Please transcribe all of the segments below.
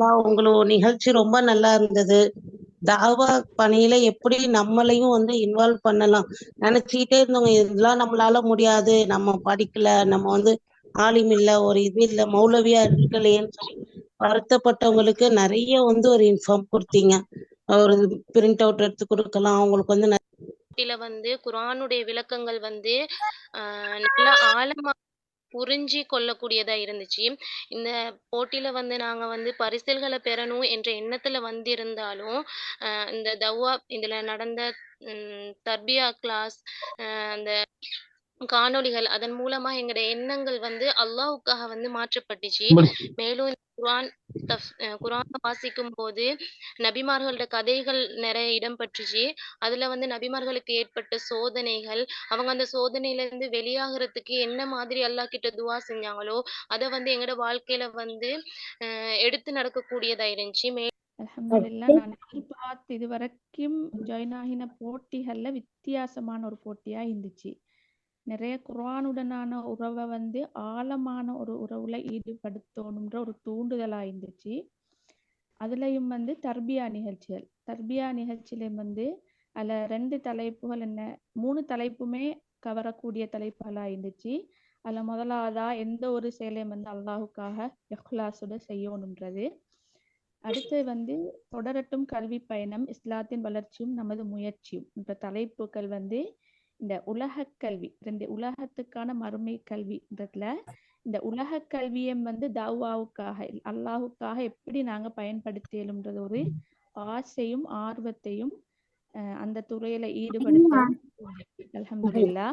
அல்லாஹ் உங்களோட நிகழ்ச்சி ரொம்ப நல்லா இருந்தது. தாவா பணியில எப்படி நம்மளையும் வந்து இன்வால்வ் பண்ணலாம்? நினைச்சுக்கிட்டே இருந்தவங்க இதெல்லாம் நம்மளால முடியாது. நம்ம படிக்கல. நம்ம வந்து ஆலிம் இல்ல ஒரு இது இல்ல மௌலவியா இருக்கலையேன்னு சொல்லி வருத்தப்பட்டவங்களுக்கு நிறைய வந்து ஒரு இன்ஃபார்ம் கொடுத்தீங்க. ஒரு பிரிண்ட் அவுட் எடுத்து கொடுக்கலாம். அவங்களுக்கு வந்து வந்து குரானுடைய விளக்கங்கள் வந்து ஆஹ் நல்லா ஆழமா புரிஞ்சு கொள்ளக்கூடியதா இருந்துச்சு. இந்த போட்டியில வந்து நாங்க வந்து பரிசில்களை பெறணும் என்ற எண்ணத்துல வந்திருந்தாலும் இந்த தவ்வா இதுல நடந்த தர்பியா கிளாஸ் அந்த காணொளிகள் அதன் மூலமா எங்களுடைய எண்ணங்கள் வந்து அல்லாஹ்வுக்காக வந்து மாற்றப்பட்டுச்சு. மேலும் குரான் குர்ஆன் வாசிக்கும் போது நபிமார்களோட கதைகள் நிறைய இடம்பெற்றுச்சு அதுல வந்து நபிமார்களுக்கு ஏற்பட்ட சோதனைகள் அவங்க அந்த சோதனையில இருந்து வெளியாகிறதுக்கு என்ன மாதிரி அல்லாஹ் கிட்ட துவா செஞ்சாங்களோ அதை வந்து எங்களோட வாழ்க்கையில வந்து அஹ் எடுத்து நடக்கக்கூடியதா இருந்துச்சு. மே நான் எதிர்பார்த்து இது வரைக்கும் ஜாயின் ஆகின போட்டிகள்ல வித்தியாசமான ஒரு போட்டியா இருந்துச்சு. நிறைய குர்ஆனுடனான உறவை வந்து ஆழமான ஒரு உறவுல ஈடுபடுத்தணும்ன்ற ஒரு தூண்டுதலா இருந்துச்சு. அதுலயும் வந்து தர்பியா நிகழ்ச்சிகள். தர்பியா நிகழ்ச்சியில வந்து அதுல ரெண்டு தலைப்புகள் என்ன மூணு தலைப்புமே கவரக்கூடிய தலைப்புகளா இருந்துச்சு. அதுல முதலாவதா எந்த ஒரு செயலையும் வந்து அல்லாஹுக்காக இஹ்லாஸோட செய்யணும்ன்றது. அடுத்து வந்து தொடரட்டும் கல்வி பயணம் இஸ்லாத்தின் வளர்ச்சியும் நமது முயற்சியும். என்ற தலைப்புகள் வந்து இந்த உலக கல்வி ரெண்டு உலகத்துக்கான மறுமை கல்வின்றதுல இந்த உலக கல்வியை வந்து தாவாவுக்காக அல்லாஹுக்காக எப்படி நாங்க பயன்படுத்தியலும்ன்றது ஒரு ஆசையும் ஆர்வத்தையும் அந்த துறையில ஈடுபடுத்த அல்ஹம்துலில்லா.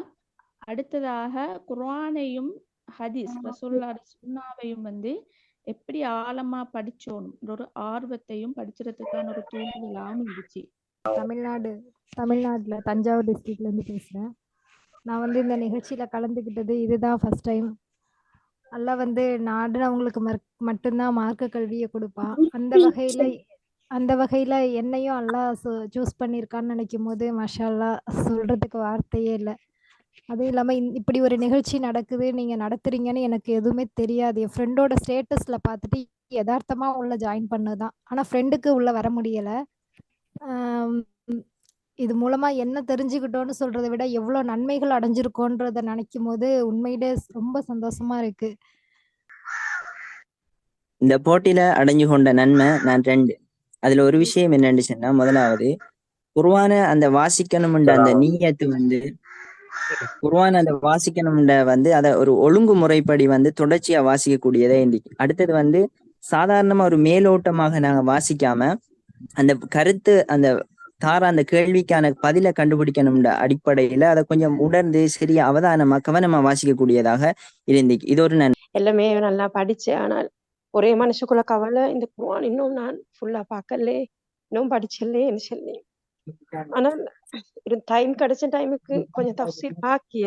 அடுத்ததாக குர்ஆனையும் ஹதீஸ் ரசூலுல்லாஹி சுன்னாவையும் வந்து எப்படி ஆழமா படிச்சோணும் ஒரு ஆர்வத்தையும் படிக்கிறதுக்கான ஒரு தூண்டுதலாகவும் இருந்துச்சு. தமிழ்நாடு தமிழ்நாட்டுல தஞ்சாவூர் டிஸ்ட்ரிக்ட்லேருந்து இருந்து பேசுறேன். நான் வந்து இந்த நிகழ்ச்சியில கலந்துக்கிட்டது இதுதான் ஃபர்ஸ்ட் டைம் எல்லாம் வந்து நாடுனவங்களுக்கு மற் மட்டும்தான் மார்க்க கல்வியை கொடுப்பான் அந்த வகையில அந்த வகையில என்னையும் அல்லாஹ் சூஸ் பண்ணியிருக்கான்னு நினைக்கும் போது மஷாலா சொல்கிறதுக்கு சொல்றதுக்கு வார்த்தையே இல்லை. அதுவும் இல்லாம இப்படி ஒரு நிகழ்ச்சி நடக்குது நீங்க நடத்துறீங்கன்னு எனக்கு எதுவுமே தெரியாது. என் ஃப்ரெண்டோட ஸ்டேட்டஸ்ல பார்த்துட்டு யதார்த்தமாக உள்ள ஜாயின் பண்ணதுதான். ஆனா ஃப்ரெண்டுக்கு உள்ள வர முடியல. இது மூலமா என்ன தெரிஞ்சுக்கிட்டோம்னு சொல்றதை விட எவ்வளவு நன்மைகள் அடைஞ்சிருக்கோன்றத நினைக்கும் போது உண்மையிலே ரொம்ப சந்தோஷமா இருக்கு. இந்த போட்டியில அடைஞ்சு கொண்ட நன்மை நான் ரெண்டு. அதுல ஒரு விஷயம் என்னன்னு சொன்னா முதலாவது குர்ஆன அந்த வாசிக்கணும்ன்ற அந்த நீயத்து வந்து குர்ஆன் அந்த வாசிக்கணும்ன்ற வந்து அத ஒரு ஒழுங்குமுறைப்படி வந்து தொடர்ச்சியா வாசிக்கக்கூடியதா இருந்துச்சு அடுத்தது வந்து சாதாரணமா ஒரு மேலோட்டமாக நாங்க வாசிக்காம அந்த கருத்து அந்த தார அந்த கேள்விக்கான பதிலை கண்டுபிடிக்கணும்ன்ற அடிப்படையில அதை கொஞ்சம் உணர்ந்து சரியா அவதானமா கவனமா வாசிக்கக்கூடியதாக இருந்துச்சு இது ஒரு நன்மை எல்லாமே நல்லா படிச்சேன் ஆனால் ஒரே மனசுக்குள்ள கவலை இந்த குர்ஆன் இன்னும் நான் ஃபுல்லா பார்க்கலே இன்னும் படிச்சல்லேன்னு சொல்லி. ஆனால் டைம் கிடைச்ச டைமுக்கு கொஞ்சம் தஃசீல் பாக்கிய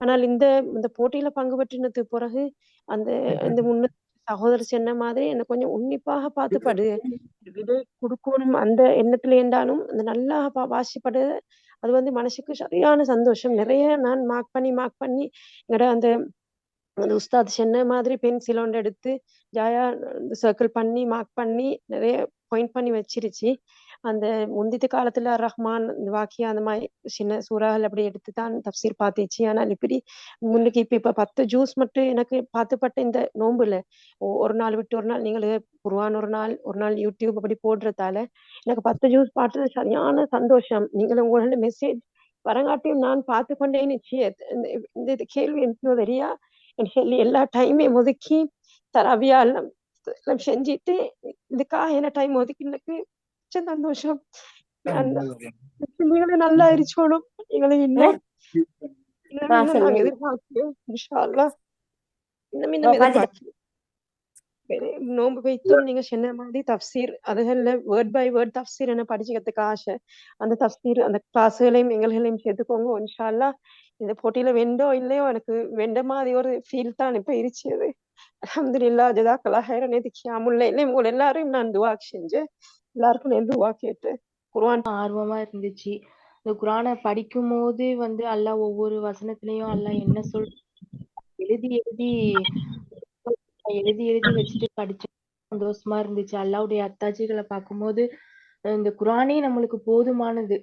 ஆனால் இந்த இந்த போட்டியில பங்கு பெற்றினது பிறகு அந்த இந்த முன்ன சகோதரர் சொன்ன மாதிரி என்ன கொஞ்சம் உன்னிப்பாக பார்த்து படு. விடை கொடுக்கணும். அந்த எண்ணத்துல இருந்தாலும் அந்த நல்லா பா- வாசிப்படு. அது வந்து மனசுக்கு சரியான சந்தோஷம். நிறைய நான் மார்க் பண்ணி மார்க் பண்ணி எங்கட அந்த அந்த உஸ்தாத் சொன்ன மாதிரி பென்சில் ஒன்று எடுத்து ஜாயா சர்க்கிள் பண்ணி மார்க் பண்ணி நிறைய பாயிண்ட் பண்ணி வச்சிருச்சு. அந்த முந்தித்த காலத்துல ரஹ்மான் வாக்கியா அந்த மாதிரி சின்ன சூறாகள் அப்படி எடுத்து தான் தப்சீர் பார்த்துச்சு. ஆனால் இப்படி முன்னுக்கு இப்ப இப்ப பத்து ஜூஸ் மட்டும் எனக்கு பார்த்துப்பட்ட இந்த நோம்புல ஒரு நாள் விட்டு ஒரு நாள் நீங்கள் குருவான் ஒரு நாள் ஒரு நாள் யூடியூப் அப்படி போடுறதால எனக்கு பத்து ஜூஸ் பார்த்தது சரியான சந்தோஷம். நீங்கள் உங்களோட மெசேஜ் வரங்காட்டியும் நான் பார்த்து கொண்டே நிச்சயம் இந்த இது கேள்வி எனக்கு தெரியா? சொல்லி எல்லா டைமே ஒதுக்கி தரவியா எல்லாம் எல்லாம் செஞ்சுட்டு இதுக்காக என்ன டைம் ஒதுக்கினதுக்கு எனக்கு சந்தோஷம் இன்ஷா அல்லாஹ் இன்னும் இன்னும் எதிர்பார்க்கிறோம் வேற நோன்பு வைத்தும் நீங்க சொன்ன மாதிரி தப்சீர் அதுகள்ல வேர்ட் பை வேர்ட் தப்சீர் என்ன படிச்சுக்கிறதுக்கு ஆசை அந்த தப்சீர் அந்த கிளாஸுகளையும் எங்களையும் சேர்த்துக்கோங்க இன்ஷா அல்லாஹ் இந்த போட்டியில வெண்டோ இல்லையோ எனக்கு வெண்ட மாதிரி ஒரு ஃபீல் தான் இப்ப இருச்சது அல்ஹம்துலில்லாஹ் ஜஸாக்கல்லாஹ் ஹைரன் நேத்து கியாமுல் இல்லை உங்களை எல்லாரையும் நான் துவா செஞ்சேன் எல்லாருக்கும் நேர்ந்து துவா கேட்டு. குர்ஆன். ஆர்வமா இருந்துச்சு. இந்த குரானை படிக்கும் போது வந்து அல்லாஹ் ஒவ்வொரு வசனத்திலையும் அல்லாஹ் என்ன சொல் எழுதி எழுதி எழுதி எழுதி வச்சுட்டு படிச்சு சந்தோஷமா இருந்துச்சு. அல்லாவுடைய அத்தாட்சிகளை பார்க்கும்போது இந்த குரானே நம்மளுக்கு போதுமானது.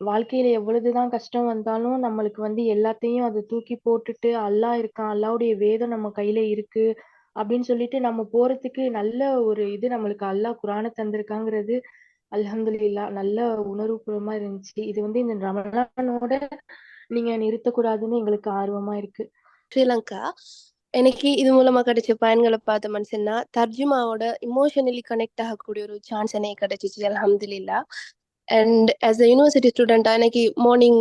வாழ்க்கையில எவ்வளவுதான் கஷ்டம் வந்தாலும் நம்மளுக்கு வந்து எல்லாத்தையும் அதை தூக்கி போட்டுட்டு அல்லாஹ் இருக்கான். அல்லாவுடைய வேதம் நம்ம கையில இருக்கு. அப்படின்னு சொல்லிட்டு நம்ம போறதுக்கு நல்ல ஒரு இது நம்மளுக்கு அல்லாஹ் குரானை தந்திருக்காங்கிறது அல்ஹம்துலில்லாஹ் நல்ல உணர்வுபூர்வமா இருந்துச்சு. இது வந்து இந்த ரமலானோட நீங்க நிறுத்தக்கூடாதுன்னு எங்களுக்கு ஆர்வமா இருக்கு. ஸ்ரீலங்கா எனக்கு இது மூலமா கிடைச்ச பயன்களை பார்த்த மனுஷன்னா தர்ஜுமாவோட இமோஷனலி கனெக்ட் ஆகக்கூடிய ஒரு சான்ஸ் எனக்கு கிடைச்சிச்சு அல்ஹம்துலில்லா. அண்ட் ஆஸ் அ யூனிவர்சிட்டி ஸ்டூடெண்டா எனக்கு morning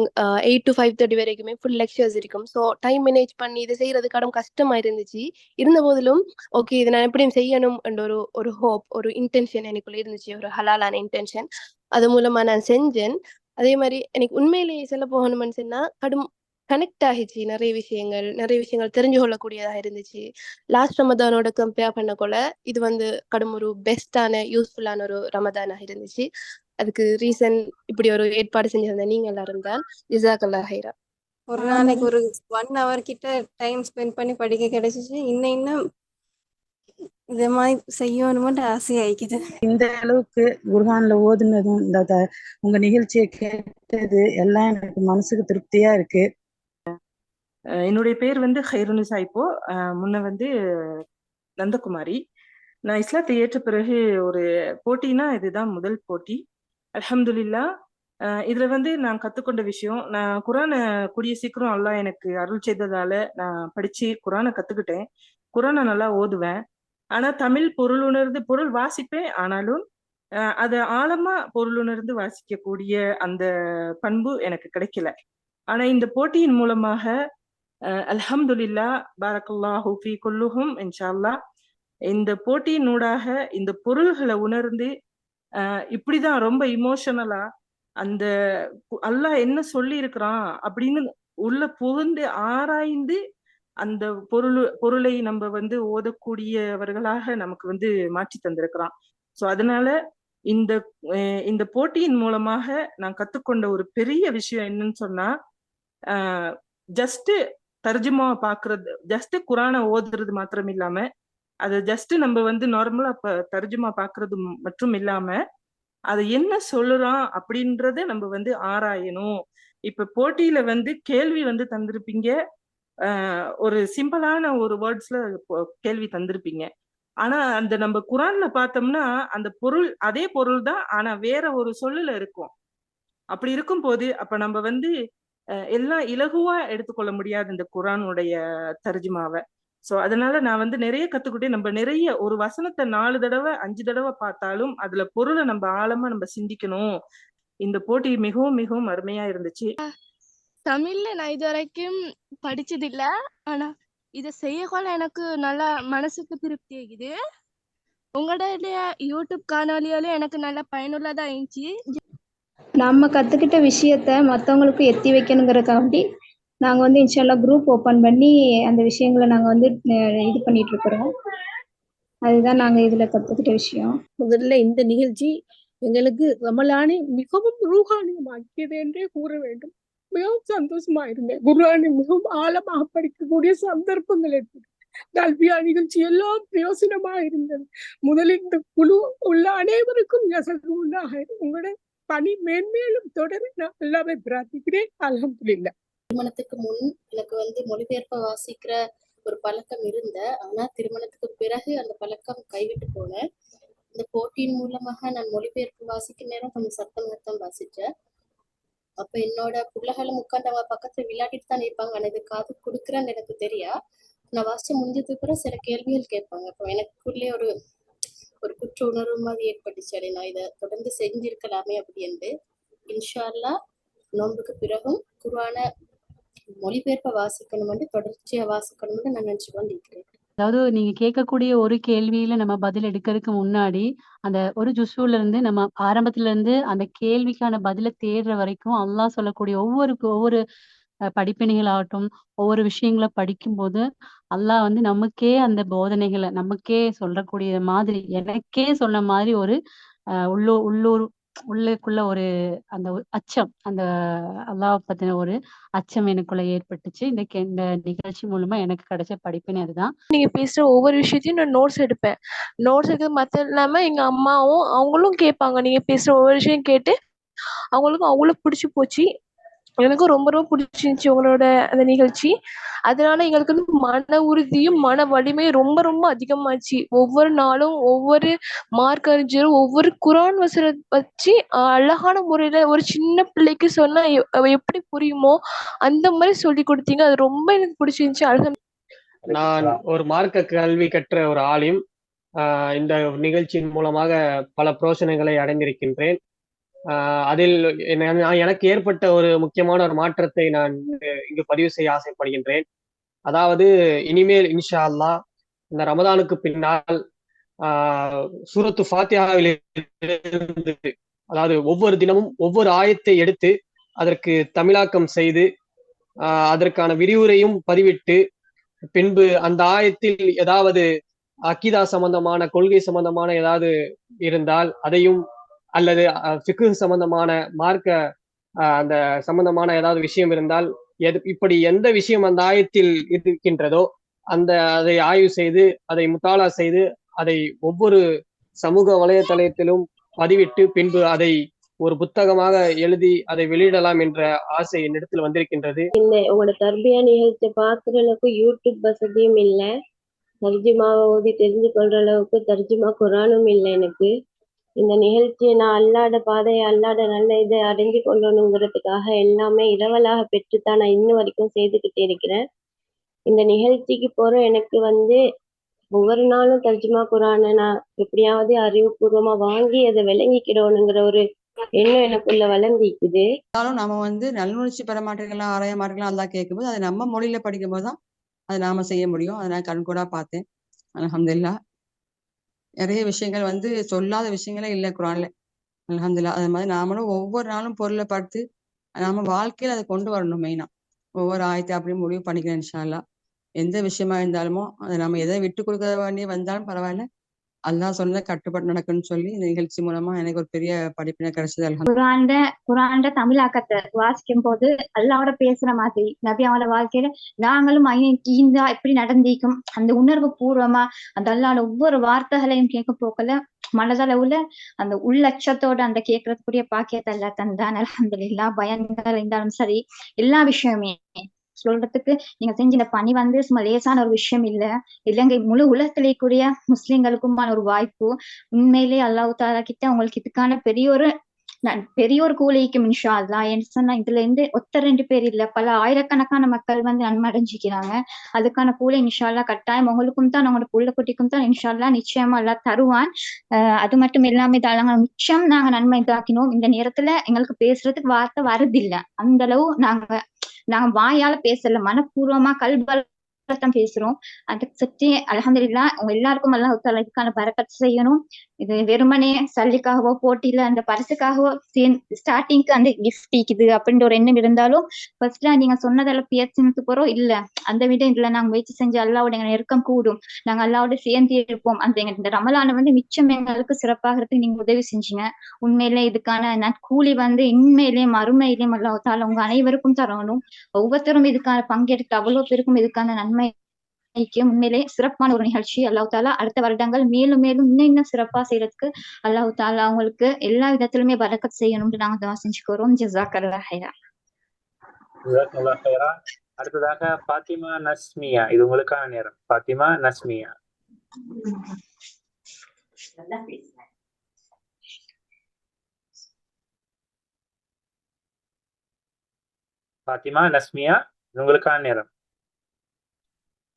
eight to five thirty வரைக்குமே ஃபுல் லெக்சர்ஸ் இருக்கும். ஸோ டைம் மேனேஜ் பண்ணி இதை செய்யறது கடும் கஷ்டமா இருந்துச்சு. இருந்த போதிலும் ஓகே இதை நான் எப்படியும் செய்யணும் என்ற ஒரு ஒரு ஹோப் ஒரு இன்டென்ஷன் எனக்குள்ள இருந்துச்சு. ஒரு ஹலாலான இன்டென்ஷன் அது மூலமா நான் செஞ்சேன். அதே மாதிரி எனக்கு உண்மையிலேயே சொல்ல போகணும்னு சொன்னா கடும் கனெக்ட் ஆகிச்சு நிறைய விஷயங்கள். நிறைய விஷயங்கள் தெரிஞ்சு கொள்ளக்கூடியதாக இருந்துச்சு. லாஸ்ட் ரமதானோட கம்பேர் பண்ணக்குள்ள இது வந்து கடும் ஒரு பெஸ்டான யூஸ்ஃபுல்லான ஒரு ரமதானாக இருந்துச்சு. அதுக்கு ரீசன் இப்படி ஒரு ஏற்பாடு செஞ்சிருந்த. நீங்க எல்லாரும் தான். ஜிசாக்கல்லா ஹைரா. ஒரு நாளைக்கு ஒரு ஒன் ஹவர் கிட்ட டைம் ஸ்பெண்ட் பண்ணி படிக்க கிடைச்சிச்சு. இன்னும் இன்னும் இத மாதிரி செய்யணுமென்று ஆசையாயிக்குது இந்த அளவுக்கு குர்ஹான்ல ஓதுனதும் இந்த உங்க நிகழ்ச்சியை கேட்டது எல்லாம் எனக்கு மனசுக்கு திருப்தியா இருக்கு. என்னுடைய பேர் வந்து ஹைருனிசா இப்போ. அஹ் முன்ன வந்து நந்தகுமாரி. நான் இஸ்லாத்தை ஏற்ற பிறகு ஒரு போட்டினா இதுதான் முதல் போட்டி. அலமதுல்லா இதுல வந்து நான் கத்துக்கொண்ட விஷயம் நான் குரானை கூடிய சீக்கிரம் அல்லாஹ் எனக்கு அருள் செய்ததால நான் படிச்சு குரானை கத்துக்கிட்டேன். குரானை நல்லா ஓதுவேன். ஆனா தமிழ் பொருள் உணர்ந்து பொருள் வாசிப்பேன். ஆனாலும் அதை ஆழமா பொருள் உணர்ந்து வாசிக்கக்கூடிய அந்த பண்பு எனக்கு கிடைக்கல. ஆனா இந்த போட்டியின் மூலமாக அல்ஹம்துல்லா அல்ஹம்துலில்லா ஹூஃபி கொல்லுஹும் இன்ஷா அல்லாஹ் இந்த போட்டியினூடாக இந்த பொருள்களை உணர்ந்து இப்படிதான் ரொம்ப இமோஷனலா அந்த கு- அல்லாஹ் என்ன சொல்லி இருக்கிறான் அப்படின்னு உள்ள புகுந்து ஆராய்ந்து அந்த பொருள் பொருளை நம்ம வந்து ஓதக்கூடியவர்களாக நமக்கு வந்து மாற்றி தந்திருக்கிறான். சோ அதனால இந்த இந்த போட்டியின் மூலமாக நான் கத்துக்கொண்ட ஒரு பெரிய விஷயம் என்னன்னு சொன்னா ஜஸ்ட் தர்ஜுமா பாக்குறது ஜஸ்ட் குரானை ஓதுறது மாத்திரம் இல்லாம அதை ஜஸ்ட் நம்ம வந்து நார்மலா இப்ப தர்ஜுமா பாக்குறது மட்டும் இல்லாம அதை என்ன சொல்லுறான் அப்படின்றத நம்ம வந்து ஆராயணும். இப்ப போட்டியில வந்து கேள்வி வந்து தந்திருப்பீங்க. ஒரு சிம்பிளான ஒரு வேர்ட்ஸ்ல கேள்வி தந்திருப்பீங்க. ஆனா அந்த நம்ம குரான்ல பார்த்தோம்னா அந்த பொருள் அதே பொருள் தான் ஆனா வேற ஒரு சொல்லுல இருக்கும். அப்படி இருக்கும் போது அப்ப நம்ம வந்து எல்லாம் இலகுவா எடுத்துக்கொள்ள முடியாது இந்த குரானுடைய தர்ஜுமாவை. சோ அதனால நான் வந்து நிறைய கத்துக்கிட்டேன். நம்ம நிறைய ஒரு வசனத்தை நாலு தடவை அஞ்சு தடவை பார்த்தாலும் அதுல பொருளை நம்ம ஆழமா நம்ம சிந்திக்கணும். இந்த போட்டி மிகவும் மிகவும் அருமையா இருந்துச்சு. தமிழ்ல நான் இது வரைக்கும் படிச்சது இல்ல ஆனா இத செய்யக்கொள்ள எனக்கு நல்லா மனசுக்கு திருப்தி ஆகுது உங்களுடைய யூடியூப் காணொலியால எனக்கு நல்ல பயனுள்ளதா இருந்துச்சு நம்ம கத்துக்கிட்ட விஷயத்த மத்தவங்களுக்கு எத்தி வைக்கணுங்கிறதுக்காண்டி நாங்க வந்து இன்ஷால்லா குரூப் ஓபன் பண்ணி அந்த விஷயங்களை நாங்க வந்து இது பண்ணிட்டு இருக்கிறோம் அதுதான் நாங்க இதுல கத்துக்கிட்ட விஷயம். முதல்ல இந்த நிகழ்ச்சி எங்களுக்கு ரமலானை மிகவும் ரூஹானியமாக்கியது என்றே கூற வேண்டும். மிகவும் சந்தோஷமா இருந்தேன் குர்ஆனை மிகவும் ஆழமாக படிக்கக்கூடிய சந்தர்ப்பங்கள் ஏற்பட்டது. கல்வியா நிகழ்ச்சி எல்லாம் பிரயோசனமா இருந்தது முதலில் இந்த குழு உள்ள அனைவருக்கும் யசகுல்லாக உங்களோட பணி மேன்மேலும் தொடர நான் எல்லாமே பிரார்த்திக்கிறேன். அலமதுல்லா திருமணத்துக்கு முன் எனக்கு வந்து மொழிபெயர்ப்ப வாசிக்கிற ஒரு பழக்கம் இருந்த. ஆனா திருமணத்துக்கு பிறகு அந்த பழக்கம் கைவிட்டு போனேன். இந்த போட்டியின் மூலமாக நான் மொழிபெயர்ப்பு வாசிக்கும் நேரம் கொஞ்சம் சத்தம் சத்தம் வாசிச்சேன் அப்ப என்னோட புள்ளகளும் உட்காந்து அவங்க பக்கத்துல விளையாடிட்டு தான் இருப்பாங்க. ஆனா இது காது கொடுக்குறேன்னு எனக்கு தெரியா. நான் வாசிச்சு முடிஞ்சதுக்கு அப்புறம் சில கேள்விகள் கேட்பாங்க. அப்போ எனக்குள்ளே ஒரு ஒரு குற்ற உணர்வு மாதிரி ஏற்பட்டுச்சு. அடே நான் இதை தொடர்ந்து செஞ்சிருக்கலாமே அப்படின்ட்டு இன்ஷா அல்லாஹ் நோன்புக்கு பிறகும் குர்ஆன மொழிபெயர்ப்ப வாசிக்கணும்னு தொடர்ச்சியா வாசிக்கணும்னு நான் நினைச்சு கொண்டிருக்கிறேன். அதாவது நீங்க கேட்கக்கூடிய ஒரு கேள்வியில நம்ம பதில் எடுக்கிறதுக்கு முன்னாடி அந்த ஒரு ஜுஸ்ஸுல இருந்து நம்ம ஆரம்பத்துல இருந்து அந்த கேள்விக்கான பதில தேடுற வரைக்கும் அல்லாஹ் சொல்லக்கூடிய ஒவ்வொரு ஒவ்வொரு படிப்பினைகளாகட்டும் ஒவ்வொரு விஷயங்களை படிக்கும்போது அல்லாஹ் வந்து நமக்கே அந்த போதனைகளை நமக்கே சொல்லக்கூடிய மாதிரி எனக்கே சொன்ன மாதிரி ஒரு அஹ், உள்ளூர் உள்ளூர் உள்ளுக்குள்ள ஒரு அந்த அச்சம் அந்த அல்லாவை பத்தின ஒரு அச்சம் எனக்குள்ள ஏற்பட்டுச்சு. இந்த இந்த நிகழ்ச்சி மூலமா எனக்கு கிடைச்ச படிப்பினை அதுதான். நீங்க பேசுற ஒவ்வொரு விஷயத்தையும் நான் நோட்ஸ் எடுப்பேன். நோட்ஸ் எடுக்கிறது மத்த இல்லாம எங்க அம்மாவும் அவங்களும் கேட்பாங்க. நீங்க பேசுற ஒவ்வொரு விஷயம் கேட்டு அவங்களுக்கும் அவ்வளவு பிடிச்சு போச்சு. எனக்கும் ரொம்ப ரொம்ப பிடிச்சிருந்துச்சு உங்களோட அந்த நிகழ்ச்சி. அதனால எங்களுக்கு வந்து மன உறுதியும் மன வலிமையும் ரொம்ப ரொம்ப அதிகமாச்சு. ஒவ்வொரு நாளும் ஒவ்வொரு மார்க் அறிஞரும் ஒவ்வொரு குரான் வசனம் வச்சு அழகான முறையில ஒரு சின்ன பிள்ளைக்கு சொன்னா அவ எப்படி புரியுமோ அந்த மாதிரி சொல்லி கொடுத்தீங்க. அது ரொம்ப எனக்கு பிடிச்சிருந்துச்சு. அழகா நான் ஒரு மார்க்க கல்வி கற்ற ஒரு ஆளையும் இந்த நிகழ்ச்சியின் மூலமாக பல பிரோசனைகளை அடைந்திருக்கின்றேன். அதில் எனக்கு ஏற்பட்ட ஒரு முக்கியமான ஒரு மாற்றத்தை நான் இங்கு- இங்கு பதிவு செய்ய ஆசைப்படுகின்றேன். அதாவது இனிமேல் இன்ஷா அல்லாஹ் இந்த ரமதானுக்கு பின்னால் ஆஹ் சூரத்து ஃபாத்தியாவில் அதாவது ஒவ்வொரு தினமும் ஒவ்வொரு ஆயத்தை எடுத்து அதற்கு தமிழாக்கம் செய்து ஆஹ் அதற்கான விரிவுரையும் பதிவிட்டு பின்பு அந்த ஆயத்தில் ஏதாவது அக்கிதா சம்பந்தமான கொள்கை சம்பந்தமான ஏதாவது இருந்தால் அதையும் அல்லது ஃபிக்கு சம்பந்தமான மார்க்க அந்த சம்பந்தமான ஏதாவது விஷயம் இருந்தால் எது இப்படி எந்த விஷயம் அந்த ஆயத்தில் இருக்கின்றதோ அந்த அதை ஆய்வு செய்து அதை முத்தாளா செய்து அதை ஒவ்வொரு சமூக வலைதளத்திலும் பதிவிட்டு பின்பு அதை ஒரு புத்தகமாக எழுதி அதை வெளியிடலாம் என்ற ஆசை என்னிடத்தில் வந்திருக்கின்றது. இந்த உங்களோட தர்பியா நிகழ்ச்சியை பார்க்குற யூடியூப் வசதியும் இல்லை. தர்ஜுமாவை ஓதி தெரிஞ்சு கொள்ற அளவுக்கு தர்ஜுமா குரானும் இல்லை எனக்கு. இந்த நிகழ்ச்சியை நான் அல்லாட பாதையை அல்லாட நல்ல இதை அடைஞ்சு கொள்ளணுங்கிறதுக்காக எல்லாமே இரவலாக பெற்றுத்தான் நான் இன்ன வரைக்கும் செய்துக்கிட்டே இருக்கிறேன். இந்த நிகழ்ச்சிக்கு போற எனக்கு வந்து ஒவ்வொரு நாளும் தர்ஜுமா குரானை நான் எப்படியாவது அறிவுபூர்வமா வாங்கி அதை விளங்கிக்கிடணுங்கிற ஒரு எண்ணம் எனக்குள்ள வளர்ந்திக்குது இருந்தாலும் நம்ம வந்து நல்லுணர்ச்சி பெற மாட்டேங்கலாம் ஆராய மாட்டேங்கலாம் அதெல்லாம் கேட்கும்போது அதை நம்ம மொழியில படிக்கும்போது தான் அதை நாம செய்ய முடியும். அதை நான் கண்கூடா பார்த்தேன். அலமதுல்லா நிறைய விஷயங்கள் வந்து சொல்லாத விஷயங்களே இல்லை குரான்ல. அலமதுல்லா அது மாதிரி நாமளும் ஒவ்வொரு நாளும் பொருளை பார்த்து நாம வாழ்க்கையில அதை கொண்டு வரணும் மெயினா ஒவ்வொரு ஆயத்தை அப்படியே முடிவு பண்ணிக்கிறேன் இன்ஷால்லா எந்த விஷயமா இருந்தாலுமோ அதை நம்ம எதை விட்டு கொடுக்க வேண்டிய வந்தாலும் பரவாயில்ல. அல்லாஹ் சொன்னதை கட்டுப்பட்டு நடக்குன்னு சொல்லி இந்த நிகழ்ச்சி மூலமா எனக்கு ஒரு பெரிய படிப்பினை கிடைச்சது குரான்ட குரான்ட தமிழாக்கத்தை வாசிக்கும் போது அல்லாவோட பேசுற மாதிரி நபி அவனோட வாழ்க்கையில நாங்களும் ஐயன் கீந்தா எப்படி நடந்திக்கும். அந்த உணர்வு பூர்வமா அந்த அல்லாவோட ஒவ்வொரு வார்த்தைகளையும் கேட்க போக்கல மனதளவுல அந்த உள்ளட்சத்தோட அந்த கேட்கறதுக்குரிய பாக்கியத்தை எல்லாம் தந்தான் அலமதுல்லா பயங்கர இருந்தாலும் சரி எல்லா விஷயமே சொல்றதுக்கு நீங்க செஞ்ச இந்த பணி வந்து சும்மா லேசான ஒரு விஷயம் இல்ல. இலங்கை முழு உலகத்திலேக்கூடிய முஸ்லிம்களுக்குமான ஒரு வாய்ப்பு. உண்மையிலே அல்லாஹ் தாலா கிட்ட உங்களுக்கு இதுக்கான பெரிய ஒரு பெரிய ஒரு கூலிக்கும் இன்ஷா அல்லா என்ன சொன்னா இதுல இருந்து ஒத்த ரெண்டு பேர் இல்ல பல ஆயிரக்கணக்கான மக்கள் வந்து நன்மடைஞ்சிக்கிறாங்க. அதுக்கான கூலி இன்ஷால்லா கட்டாயம் உங்களுக்கும் தான் உங்களோட புள்ள குட்டிக்கும் தான் இன்ஷால்லா நிச்சயமா எல்லாம் தருவான். அஹ் அது மட்டும் இல்லாம தாங்க நிச்சயம் நாங்க நன்மை இதாக்கினோம். இந்த நேரத்துல எங்களுக்கு பேசுறதுக்கு வார்த்தை வருதில்ல அந்த அளவு நாங்க நாங்க வாயால பேசல மனப்பூர்வமா கல்வால தான் பேசுறோம். அதை சுற்றி அல்ஹம்துலில்லாஹ் உங்க எல்லாருக்கும் அல்லாஹ் தஆலா செய்யணும். இது வெறுமனே சல்லிக்காகவோ போட்டியில அந்த பரிசுக்காகவோ ஸ்டார்டிங்க்கு அந்த கிஃப்ட் இருக்குது அப்படின்ற ஒரு எண்ணம் இருந்தாலும் ஃபர்ஸ்ட்ல நீங்க சொன்னதெல்லாம் பேசினது போறோம். இல்ல அந்த விட இதுல நாங்க முயற்சி செஞ்சு அல்லாவோட எங்க நெருக்கம் கூடும். நாங்க அல்லாவோட சேர்ந்து இருப்போம். அந்த எங்க இந்த ரமலான வந்து மிச்சம் எங்களுக்கு சிறப்பாகிறதுக்கு நீங்க உதவி செஞ்சீங்க. உண்மையிலே இதுக்கான கூலி வந்து உண்மையிலேயே மறுமையிலேயும் அல்லாஹ் உங்க அனைவருக்கும் தரணும். ஒவ்வொருத்தரும் இதுக்கான பங்கெடுத்து அவ்வளவு பேருக்கும் இதுக்கான நன்மை ஐக்கியம் உண்மையிலே சிறப்பான ஒரு நிகழ்ச்சி. அல்லாஹ் தாலா அடுத்த வருடங்கள் மேலும் மேலும் இன்னும் இன்னும் சிறப்பா செய்யறதுக்கு அல்லாஹ் தாலா அவங்களுக்கு எல்லா விதத்திலுமே பரக்கத் செய்யணும்னு நாங்க துவா செஞ்சுக்கிறோம். ஜிசாக் அல்லா ஹைரா. அடுத்ததாக பாத்திமா நஸ்மியா. இது உங்களுக்கான நேரம். பாத்திமா நஸ்மியா. பாத்திமா நஸ்மியா இது உங்களுக்கான நேரம்.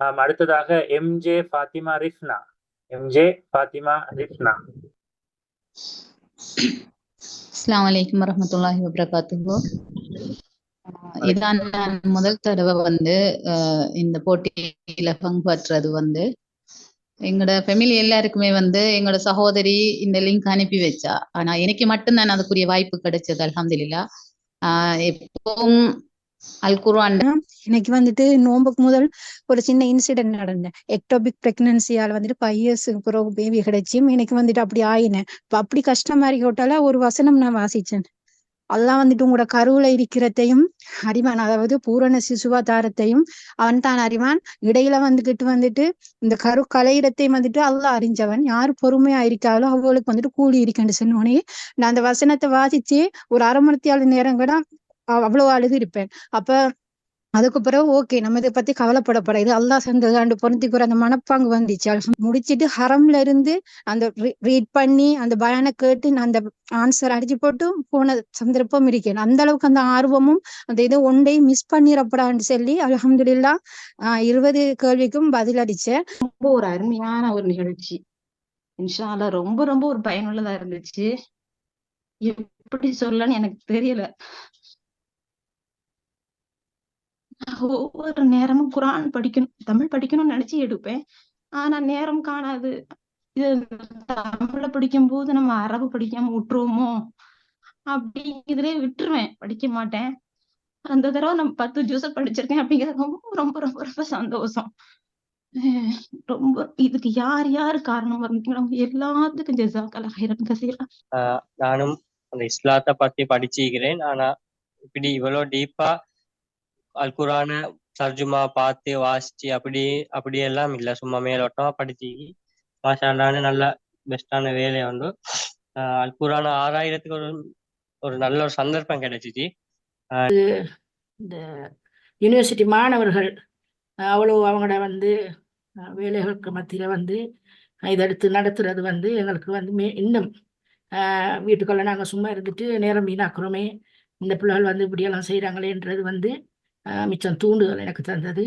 ஆம் அடுத்ததாக எம்ஜே ஃபாத்திமா ரிஃப்னா எம்ஜே ஃபாத்திமா ரிஃப்னா அஸ்ஸலாமு அலைக்கும் வரஹ்மத்துல்லாஹி வபரகாத்துஹு இதான் நான் முதல் தடவை வந்து இந்த போட்டியில பங்கு பற்றுறது வந்து. எங்களோட ஃபேமிலி எல்லாருக்குமே வந்து எங்களோட சகோதரி இந்த லிங்க் அனுப்பி வச்சா. ஆனா எனக்கு மட்டும்தான் அதுக்குரிய வாய்ப்பு கிடைச்சது அல்ஹம்துலில்லாஹ் ஆஹ் எப்பவும் அல் குர்ஆன். இன்னைக்கு வந்துட்டு நோம்புக்கு முதல் ஒரு சின்ன இன்சிடென்ட் நடந்தேன். எக்டோபிக் பிரெக்னன்சியால வந்துட்டு ஃபைவ் இயர்ஸுக்கு பிறகு பேபி கிடைச்சும் எனக்கு வந்துட்டு அப்படி ஆயினேன். இப்ப அப்படி கஷ்டமா இருக்கட்டால ஒரு வசனம் நான் வாசிச்சேன். அல்லாஹ் வந்துட்டு உங்களோட கருவுல இருக்கிறதையும் அறிவான் அதாவது பூரண சிசுவாதாரத்தையும் அவன் தான் அறிவான் இடையில வந்துகிட்டு வந்துட்டு இந்த கரு கலையிடத்தையும் வந்துட்டு அல்லாஹ் அறிஞ்சவன். யார் பொறுமையா இருக்காளோ அவளுக்கு வந்துட்டு கூலி இருக்கேன்னு சொன்னோடனே நான் அந்த வசனத்தை வாசிச்சு ஒரு அரை மணித்தியால நேரம் கூட அவ்வளவு அழுது இருப்பேன். அப்ப அதுக்கு பிறகு ஓகே நம்ம இதை பத்தி கவலைப்படப்பட இது சேர்ந்தது சந்ததாண்டு பொருந்திக்கிற அந்த மனப்பாங்கு வந்துச்சு. முடிச்சிட்டு ஹரம்ல இருந்து அந்த ரீட் பண்ணி அந்த பயானை கேட்டு நான் அந்த ஆன்சர் அடிச்சு போட்டு போன சந்தர்ப்பம் இருக்கேன். அந்த அளவுக்கு அந்த ஆர்வமும் அந்த இதை ஒன்றையும் மிஸ் பண்ணிடப்படான்னு சொல்லி அலமதுல்லா ஆஹ் இருபது கேள்விக்கும் பதில் அடிச்சேன். ரொம்ப ஒரு அருமையான ஒரு நிகழ்ச்சி. இன்ஷால்லா ரொம்ப ரொம்ப ஒரு பயனுள்ளதா இருந்துச்சு. எப்படி சொல்லன்னு எனக்கு தெரியல நான் ஒவ்வொரு நேரமும் குரான் படிக்கணும் தமிழ் படிக்கணும்னு நினைச்சு எடுப்பேன். ஆனா நேரம் காணாது. இது தமிழ படிக்கும் போது நம்ம அரபு படிக்காம விட்டுருவோமோ? அப்படிங்கிறதுலே விட்டுருவேன். படிக்க மாட்டேன். அந்த தடவை நம்ம பத்து ஜூஸ படிச்சிருக்கேன் அப்படிங்கிறது ரொம்ப ரொம்ப ரொம்ப ரொம்ப சந்தோஷம். ரொம்ப இதுக்கு யார் யார் காரணம் வரீங்களோ எல்லாத்துக்கும் ஜெசாக்கல ஹைரன் கசீரா ஆஹ் நானும் அந்த இஸ்லாத்தை பத்தி படிச்சுக்கிறேன். ஆனா இப்படி இவ்வளவு டீப்பா அல் குரான தர்ஜுமா பார்த்து வாசிச்சு அப்படி அப்படியெல்லாம் இல்லை. சும்மா மேலோட்டமா படிச்சு மாஷா நல்ல பெஸ்டான வேலையை வந்து அல் குரான ஆறாயிரத்துக்கு ஒரு ஒரு நல்ல ஒரு சந்தர்ப்பம் கிடைச்சிச்சு. இந்த யூனிவர்சிட்டி மாணவர்கள் அவ்வளோ அவங்கள வந்து வேலைகளுக்கு மத்தியில் வந்து இதெடுத்து நடத்துறது வந்து எங்களுக்கு வந்து மே இன்னும் வீட்டுக்குள்ளே வீட்டுக்குள்ள நாங்கள் சும்மா இருந்துட்டு நேரம் வீணாக்குறோமே. இந்த பிள்ளைகள் வந்து இப்படியெல்லாம் செய்கிறாங்களேன்றது வந்து மிச்சம் தூண்டுதல் எனக்கு தந்தது.